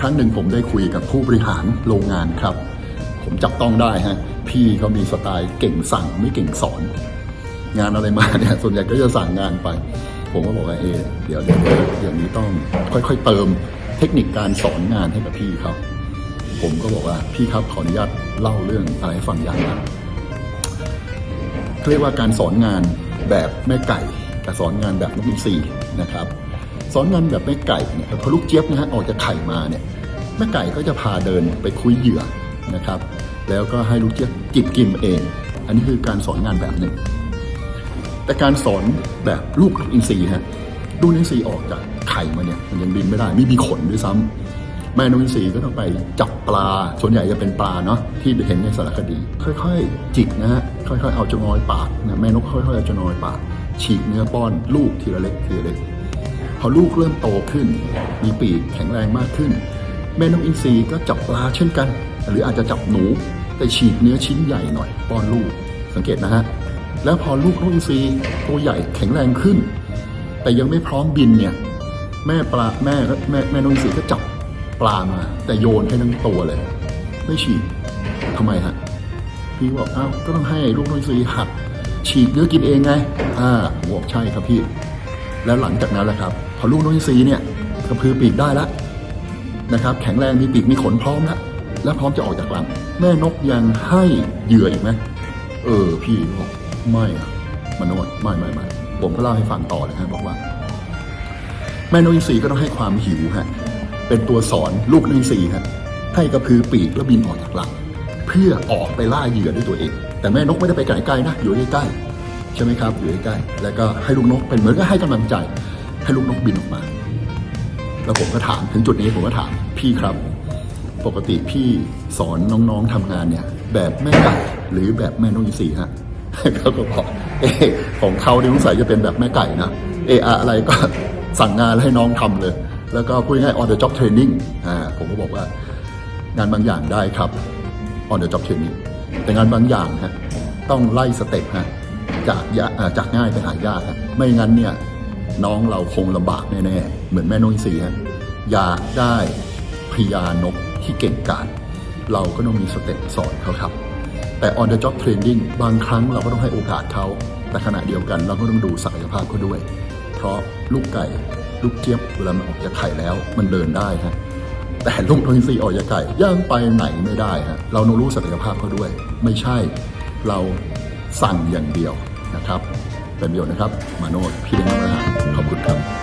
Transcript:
ครั้งหนึ่งผมได้คุยกับผู้บริหารโรงงานครับ ผมจับต้องได้ฮะ พี่เขามีสไตล์เก่งสั่งไม่เก่งสอน งานอะไรมาเนี่ยส่วนใหญ่ก็จะสั่งงานไป ผมก็บอกว่าเอเดี๋ยวเดี๋ยวอย่างนี้ต้องค่อย ๆ เติมเทคนิคการสอนงานให้กับพี่เขาผมก็บอกว่าพี่ครับขออนุญาตเล่าเรื่องอะไรให้ฟังอย่างนะเขาเรียกว่าการสอนงานแบบแม่ไก่กับสอนงานแบบนกอินทรีนะครับ สอนงานแบบแม่ไก่เนี่ยพอลูกเจี๊ยบนะฮะออกจากไข่มาเนี่ยแม่ไก่ก็จะพาเดินไปคุยเหยื่อนะครับ แล้วก็ให้ลูกเจี๊ยบจิบกินเอง อันนี้คือการสอนงานแบบหนึ่ง แต่การสอนแบบลูกนกอินทรีฮะลูกนกอินทรีออกจากไข่มาเนี่ยมันยังบินไม่ได้ไม่มีขนด้วยซ้ำแม่นกอินทรีก็ต้องไปจับปลาส่วนใหญ่จะเป็นปลาเนาะที่เห็นในสารคดี ค่อยๆ จิกนะฮะค่อยๆเอาจงอยปากนะแม่นกค่อยๆเอาจงอยปากฉีกเนื้อป้อนลูกทีละเล็กทีละเล็ก อลูกเริ่มโตขึ้น มีปีกแข็งแรงมากขึ้น แม่นกอินทรีก็จับปลาเช่นกัน หรืออาจจะจับหนูแต่ฉีกเนื้อชิ้นใหญ่หน่อยป้อนลูกสังเกตนะฮะแล้วพอลูกนกอินทรีตัวใหญ่แข็งแรงขึ้น แต่ยังไม่พร้อมบินเนี่ยแม่ปลาแม่แม่แม่นกอินทรีก็จับปลามา แต่โยนให้ทั้งตัวเลย ไม่ฉีกทำไมฮะพี่บอกอ้าวก็ต้องให้ลูกนกอินทรีหัดฉีกเนื้อกินเองไง อ่าบอกใช่ครับพี่ แล้วหลังจากนั้นแหละครับ พอลูกนกอินทรีเนี่ยกระพือปีกได้แล้วนะครับ แข็งแรงมีปีกมีขนพร้อมแล้วและพร้อมจะออกจากรังแม่นกยังให้เหยื่ออีกไหมเออ พี่บอกไม่อะมโนดไม่ไม่ไม่ผมก็เล่าให้ฟังต่อเลยฮะบอกว่า แม่นกอินทรีก็ต้องให้ความหิวฮะเป็นตัวสอนลูกนกอินทรีฮะให้กระพือปีกแล้วบินออกจากรังเพื่อออกไปล่าเหยื่อด้วยตัวเอง แต่แม่นกไม่ได้ไปไกลๆนะอยู่ใกล้ๆใช่ไหมครับอยู่ใกล้ๆแล้วก็ให้ลูกนกเป็นเหมือนก็ให้กำลังใจ ให้ลูกนกบินออกมา แล้วผมก็ถามถึงจุดนี้ผมก็ถามพี่ครับ ปกติพี่สอนน้องๆทำงานเนี่ย แบบแม่ไก่หรือแบบแม่นกอินทรีฮะเขาก็บอกเอของเขาเนี่ยสงสัยจะเป็นแบบแม่ไก่นะเอออะไรก็สั่งงานให้น้องทำเลย แล้วก็พูดง่าย on the job training อ่าผมก็บอกว่างานบางอย่างได้ครับ on the job training แต่งานบางอย่างฮะต้องไล่สเต็ปฮะจากยาอ่าจากง่ายไปหายากฮะไม่งั้นเนี่ย น้องเราคงลำบากแน่ๆ เหมือนแม่นกอินทรีฮะอยากได้พญานกที่เก่งกาจเราก็ต้องมีสเต็ปสอนเขาครับ แต่ on the job training บางครั้งเราก็ต้องให้โอกาสเขา แต่ขณะเดียวกันเราก็ต้องดูศักยภาพเขาด้วย เพราะลูกไก่ลูกเจี๊ยบเวลามันออกจากไข่แล้วมันเดินได้ฮะแต่ลูกนกอินทรีออกจากไก่ย่างไปไหนไม่ได้ฮะเราต้องรู้ศักยภาพเขาด้วย ไม่ใช่เราสั่งอย่างเดียวนะครับ เป็นประโยชน์นะครับ มาโนดพี่เลี้ยงน้องอาหารขอบคุณครับ